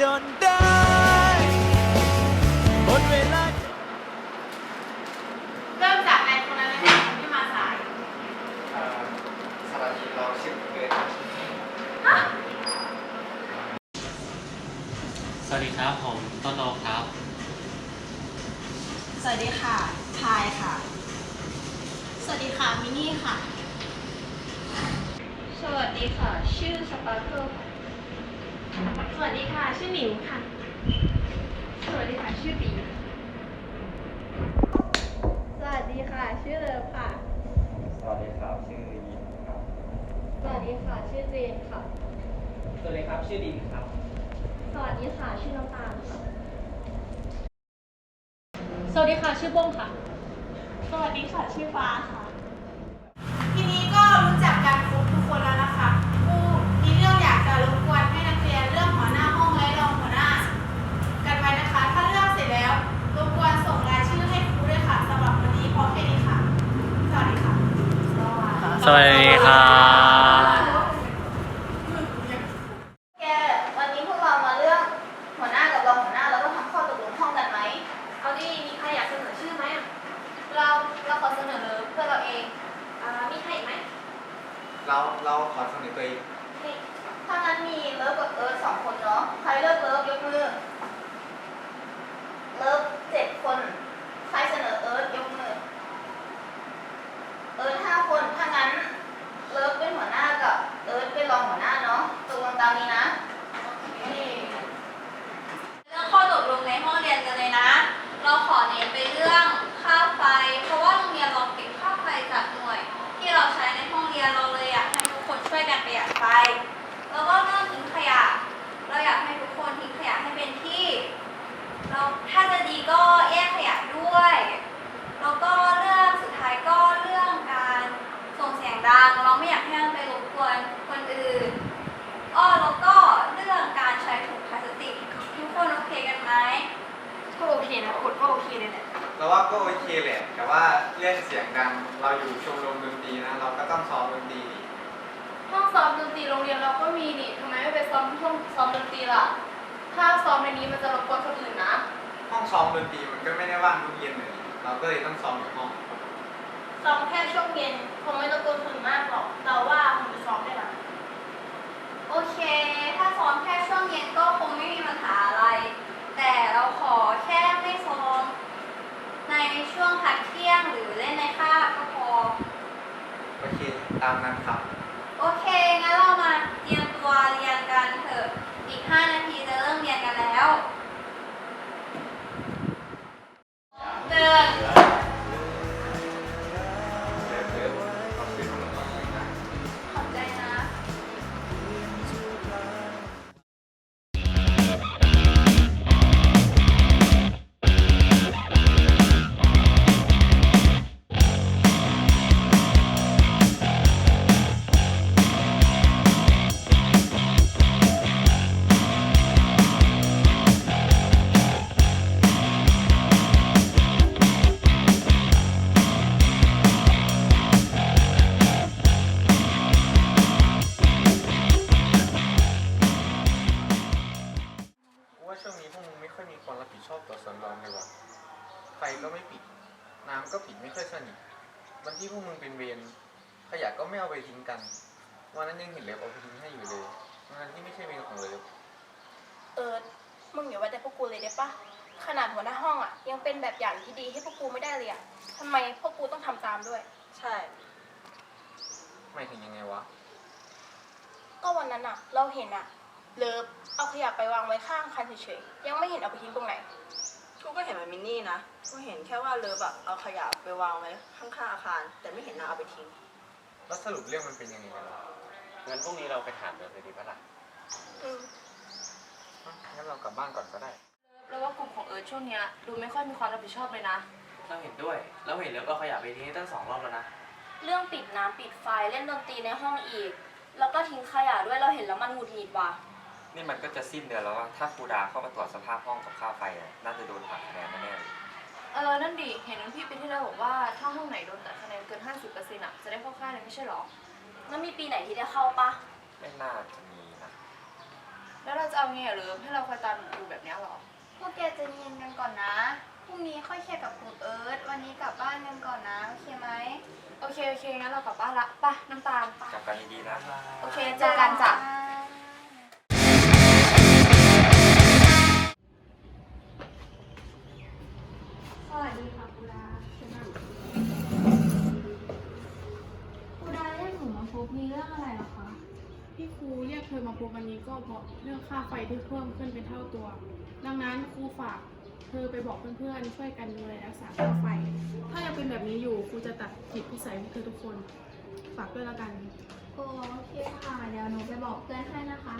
จนได้หมดเวลา เริ่มจากนายคนนั้นเลยค่ะคนที่มาสายเอ่อสวัสดีเราชื่อเบนสวัสดีครับผมต้นโลครับ สวัสดีค่ะพายค่ะ สวัสดีค่ะ มินี่ค่ะ สวัสดีค่ะ ชื่อสปาร์เคิล สวัสดีค่ะ ชื่อหมิวค่ะ สวัสดีค่ะ ชื่อบีสวัสดีค่ะ ชื่อเลิฟค่ะ สวัสดีครับ ชื่อยินครับ สวัสดีค่ะ ชื่อเจนค่ะ สวัสดีครับ ชื่อดินครับ สวัสดีค่ะ ชื่อน้ำตาลค่ะ สวัสดีค่ะ ชื่อบ้งค่ะ สวัสดีค่ะ ชื่อฟ้าค่ะ ทีนี้ก็รู้จักกันครบ สวัสดีครับ แก วันนี้พวกเรามาเรื่องหัวหน้ากับรองหัวหน้าแล้วก็ทำข้อตกลงห้องกันไหม เอาดิมีใครอยากเสนอชื่อไหมอะ เราเราขอเสนอเลยเพื่อเราเอง อ่ามีใครอีกไหม เราเราขอเสนอตัวเอง นี่ถ้างั้นมีเลิฟกับเอิร์ธสองคนเนาะ ใครเลิกเลิฟยกมือ เลิฟเจ็ดคน ใครเสนอเอิร์ธยกมือ เอิร์ธห้าคน ถ้างั้น เลิฟเป็นหัวหน้ากับเอิร์ธเป็นรองหัวหน้าเนาะตกลงตามนี้นะ เรื่องข้อตกลงในห้องเรียนกันเลยนะ เราขอเน้นไปเรื่องค่าไฟ เพราะว่าโรงเรียนเราเก็บค่าไฟจากหน่วย ที่เราใช้ในห้องเรียนเราเลยอยากให้ทุกคนช่วย กันประหยัดไฟแล้วก็เรื่องทิ้งขยะ เราอยากให้ทุกคนทิ้งขยะให้เป็นที่ เราถ้าจะดีก็แยกขยะด้วย แล้วก็เรื่องสุดท้ายก็เรื่องการส่งเสียงดัง เราไม่อยากให้มันไปรบกวนคนอื่นอ้อแล้วก็เรื่องการใช้ถุงพลาสติกทุกคนโอเคกันไหมก็โอเคนะกดก็โอเคเลยแหละเราว่าก็โอเคแหละ แต่ว่าเรื่องเสียงดัง เราอยู่ชมรมดนตรีนะ เราก็ต้องซ้อมดนตรีดิ ห้องซ้อมดนตรีโรงเรียนเราก็มีนี่ทำไมไม่ไปซ้อมที่ห้องซ้อมดนตรีล่ะ ถ้าซ้อมในนี้มันจะรบกวนคนอื่นนะ ห้องซ้อมดนตรีมันก็ไม่ได้ว่างทุกเย็นเลยเราก็เลยต้องซ้อมในห้อง ซ้อมแค่ช่วงเย็นคงไม่รบกวนคนอื่นมากหรอก เราว่าคงจะซ้อมได้นะโอเค ถ้าซ้อมแค่ช่วงเย็นก็คงไม่มีปัญหาอะไร แต่เราขอแค่ไม่ซ้อม ในช่วงพักเที่ยงหรือเล่นในคาบก็พอ โอเค ตามนั้นครับ โอเคงั้นเรามา ค่อยสนิทวันที่พวกมึงเป็นเวรขยะก็ไม่เอาไปทิ้งกันวันนั้นยังเห็นเล็บเอาไปทิ้งให้อยู่เลยวันที่ไม่ใช่เวรของเล็บเอิร์ธมึงอย่าว่าแต่พวกกูเลยได้ปะขนาดหัวหน้าห้องอะ ยังเป็นแบบอย่างที่ดีให้พวกกูไม่ได้เลยอะทำไมพวกกูต้องทำตามด้วย ใช่ไม่ถึงยังไงวะ ก็วันนั้นอะ เราเห็นอะ เลิฟเอาขยะไปวางไว้ข้างคันเฉยๆ ยังไม่เห็นเอาไปทิ้งตรงไหน กูก็เห็นมันมินนี่นะ กูเห็นแค่ว่าเลิฟอะเอาขยะไปวางไว้ข้างๆอาคาร แต่ไม่เห็นนางเอาไปทิ้ง แล้วสรุปเรื่องมันเป็นยังไงกันวะงั้นพรุ่งนี้เราไปถามเลยดีปะล่ะอืมอะงั้นเรากลับบ้านก่อนก็ได้ แล้วว่ากลุ่มของเอิร์ธช่วงเนี้ยดูไม่ค่อยมีความรับผิดชอบเลยนะ เราเห็นด้วย เราเห็นเลิฟเอาขยะไปทิ้งตั้งสองรอบแล้วนะ เรื่องปิดน้ำปิดไฟเล่นดนตรีในห้องอีก แล้วก็ทิ้งขยะด้วยเราเห็นแล้วมันหงุดหงิดว่ะ นี่มันก็จะสิ้นเดือนแล้วว่าถ้าครูดาเข้ามาตรวจสภาพห้องกับค่าไฟอะน่าจะโดนหักคะแนนแน่ๆเลย เออนั่นดิเห็นรุ่นพี่ปีที่แล้วบอกว่าถ้าห้องไหนโดนตัดคะแนนเกิน 50%อะจะได้เข้าค่ายเลยไม่ใช่หรอ แล้วมีปีไหนที่ได้เข้าปะไม่น่าจะมีนะ แล้วเราจะเอาไงอะเลิฟให้เราคอยตามอยู่แบบเนี้ยเหรอ พวกแกใจะเย็นกันก่อนนะ พรุ่งนี้ค่อยแชร์กับครูเอิร์ธวันนี้กลับบ้านกันก่อนนะโอเคไหม โอเคโอเคงั้นเรากลับบ้านละไปน้ำตาลไปกลับกันดีๆนะ โอเคเจอกันจ้ะ มาพบมีเรื่องอะไรเหรอคะ ที่ครูเรียกเธอมาพบวันนี้ก็เพราะเรื่องค่าไฟที่เพิ่มขึ้นเป็นเท่าตัว ดังนั้นครูฝากเธอไปบอกเพื่อนๆช่วยกันดูแลรักษาค่าไฟ ถ้ายังเป็นแบบนี้อยู่ครูจะตัดจิตพิสัยของเธอทุกคน ฝากด้วยละกัน โอเคค่ะ เดี๋ยวหนูไปบอกเพื่อนให้นะคะ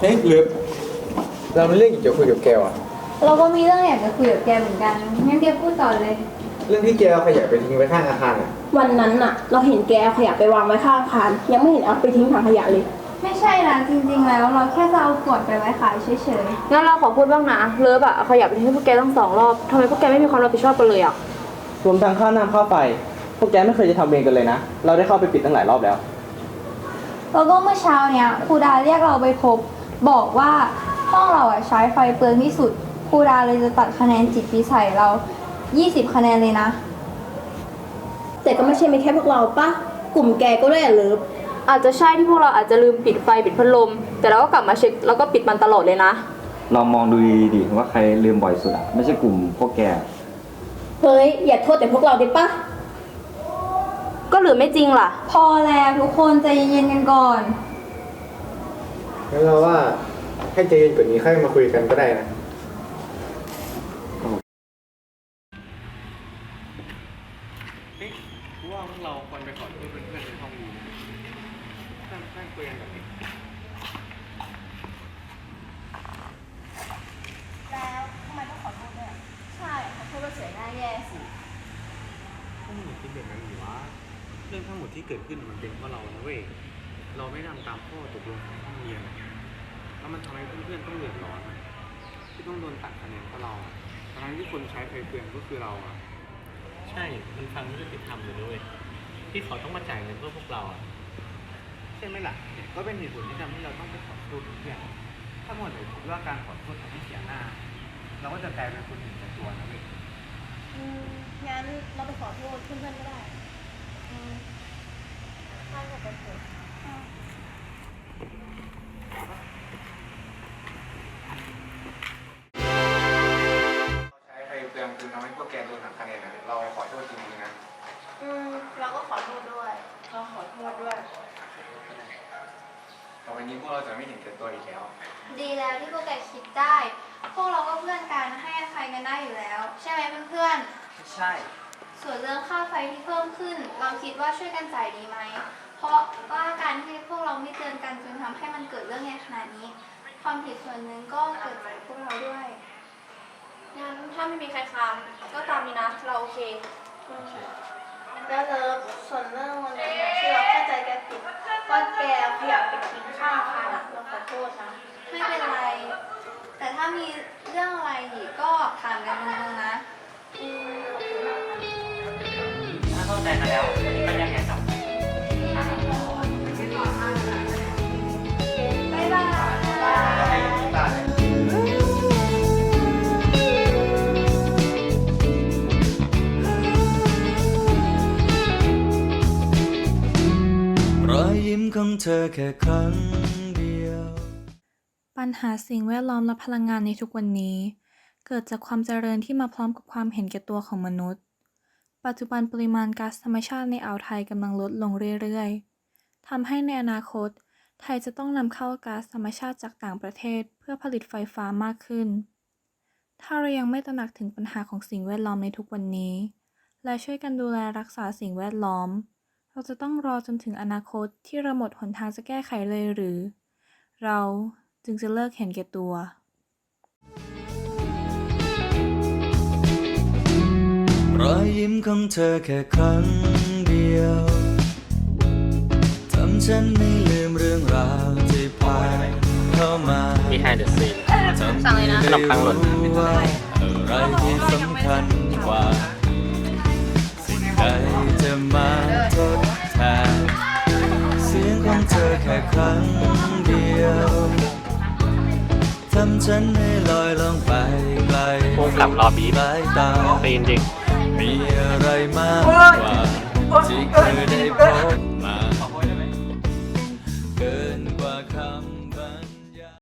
เฮ้ยลืมเราไม่เรื่องอยากจะคุยกับแกว่ะ เราก็มีเรื่องอยากจะคุยกับแกเหมือนกันงั้นแกพูดก่อนเลย เรื่องที่แกเอาขยะไปทิ้งไว้ข้างอาคารอะ วันนั้นน่ะ เราเห็นแกเอาขยะไปวางไว้ข้างอาคาร ยังไม่เห็นเอาไปทิ้งถังขยะเลย ไม่ใช่นะจริงๆ แล้วเราแค่จะเอาขวดไปไว้ขายเฉยงั้นเราขอพูดบ้างนะ เลิฟอะเอาขยะไปทิ้งให้พวกแกตั้งสองรอบทำไมพวกแกไม่มีความรับผิดชอบกันเลยอะรวมทั้งค่าน้ำค่าไฟ พวกแกไม่เคยจะทำเองกันเลยนะ เราได้เข้าไปปิดตั้งหลายรอบแล้ว ๆ แล้วก็เมื่อเช้าเนี้ยครูดาเรียกเราไปพบ บอกว่าห้องเราอะใช้ไฟเปลืองที่สุดครูดาเลยจะตัดคะแนนจิตวิสัยเรา 20 คะแนนเลยนะ แต่ก็ไม่ใช่มีแค่พวกเราปะกลุ่มแกก็ด้วยอะเลิฟอาจจะใช่ที่พวกเราอาจจะลืมปิดไฟปิดพัดลม แต่เราก็กลับมาเช็คแล้วก็ปิดมันตลอดเลยนะ ลองมองดูดีๆดิว่าใครลืมบ่อยสุดอะไม่ใช่กลุ่มพวกแก เฮ้ย อย่าโทษแต่พวกเราได้ปะก็หรือไม่จริงล่ะ พอแล้วทุกคนใจเย็นๆกันก่อน งั้นเราว่าให้ใจเย็นกว่านี้ค่อยมาคุยกันก็ได้นะ เฮ้ยกูว่าพวกเราควรไปขอโทษเพื่อนๆในห้องดีนั่งนั่งคุยกันแบบนี้ แล้วทำไมต้องขอโทษด้วย ใช่ ขอโทษว่าเสียหน้าแย่สิ พวกมึงอย่าคิดแบบนั้นดิวะเรื่องทั้งหมดที่เกิดขึ้นมันเป็นเพราะเรานะเว้ยเราไม่ทำตามข้อตกลงของห้องเรียนอะแล้วมันทำให้เพื่อนๆต้องเดือดร้อนอะที่ต้องโดนตัดคะแนนเพราะเราอะทั้งที่คนใช้ไฟเปลืองก็คือเราอะใช่ มันฟังไม่ยุติธรรมเลยด้วยที่เขาต้องมาจ่ายเงินเพื่อพวกเราอะใช่ไหมล่ะก็เป็นเหตุผลที่ทำให้เราต้องไปขอโทษเพื่อนถ้าหมดเลยคิดว่าการขอโทษทำให้เสียหน้า เราก็จะกลายเป็นคนเห็นแก่ตัวนะเว้ย อืมงั้นเราไปขอโทษเพื่อนๆก็ได้อืมถ้าจะไปเถอะใช้ไฟเปลืองจนทำให้พวกแกโดนหักคะแนนอะเราขอโทษจริงๆนะ อืมเราก็ขอโทษด้วย เราขอโทษด้วย ต่อไปนี้พวกเราจะไม่เห็นแก่ตัวอีกแล้ว ดีแล้วที่พวกแกคิดได้ พวกเราก็เพื่อนกันให้อภัย กันได้อยู่แล้ว ใช่ไหมเพื่อนใช่ส่วนเรื่องค่าไฟที่เพิ่มขึ้น เราคิดว่าช่วยกันจ่ายดีไหม เพราะว่าการที่พวกเราไม่เตือนกันจนทำให้มันเกิดเรื่องใหญ่ขนาดนี้ ความผิดส่วนหนึ่งก็เกิดจากพวกเราด้วย งั้นถ้าไม่มีใครค้านก็ตามนี้นะ เราโอเค แล้วเลิฟส่วนเรื่องวันนั้นนะที่เราเข้าใจแกผิดว่าแกเอาขยะไปทิ้งข้างอาคารอะเราขอโทษนะ ไม่เป็นไร ถ้ามีเรื่องอะไรอีกก็ถามกันตรงๆนะอืมขอบคุณมากนะถ้าเข้าใจกันแล้วก็ยังไงต่อ บ๊ายบายรอยยิ้มของเธอแค่ครั้งเดียว ปัญหาสิ่งแวดล้อมและพลังงานในทุกวันนี้ เกิดจากความเจริญที่มาพร้อมกับความเห็นแก่ตัวของมนุษย์ ปัจจุบันปริมาณก๊าซธรรมชาติในอ่าวไทยกำลังลดลงเรื่อยๆทำให้ในอนาคต ไทยจะต้องนำเข้าก๊าซธรรมชาติจากต่างประเทศเพื่อผลิตไฟฟ้ามากขึ้น ถ้าเรายังไม่ตระหนักถึงปัญหาของสิ่งแวดล้อมในทุกวันนี้ และช่วยกันดูแลรักษาสิ่งแวดล้อม เราจะต้องรอจนถึงอนาคตที่เราหมดหนทางจะแก้ไขเลยหรือ เรา จึงจะเลิกเห็นแก่ตัวรอยยิ้มของเธอแค่ครั้งเดียวทำฉันไม่ลืมเรื่องราวที่ผ่านเข้ามา behind the scene ทำให้ได้รู้ว่าอะไรที่สำคัญกว่าสิ่งใดจะมาทดแทนสิ่ค่ครั้งเดียวทำ ฉันให้ลอยลงไปไกลพุ่งกลับรอบีบสายตาตีนจริง มีอะไรมากกว่าที่เคยได้พบ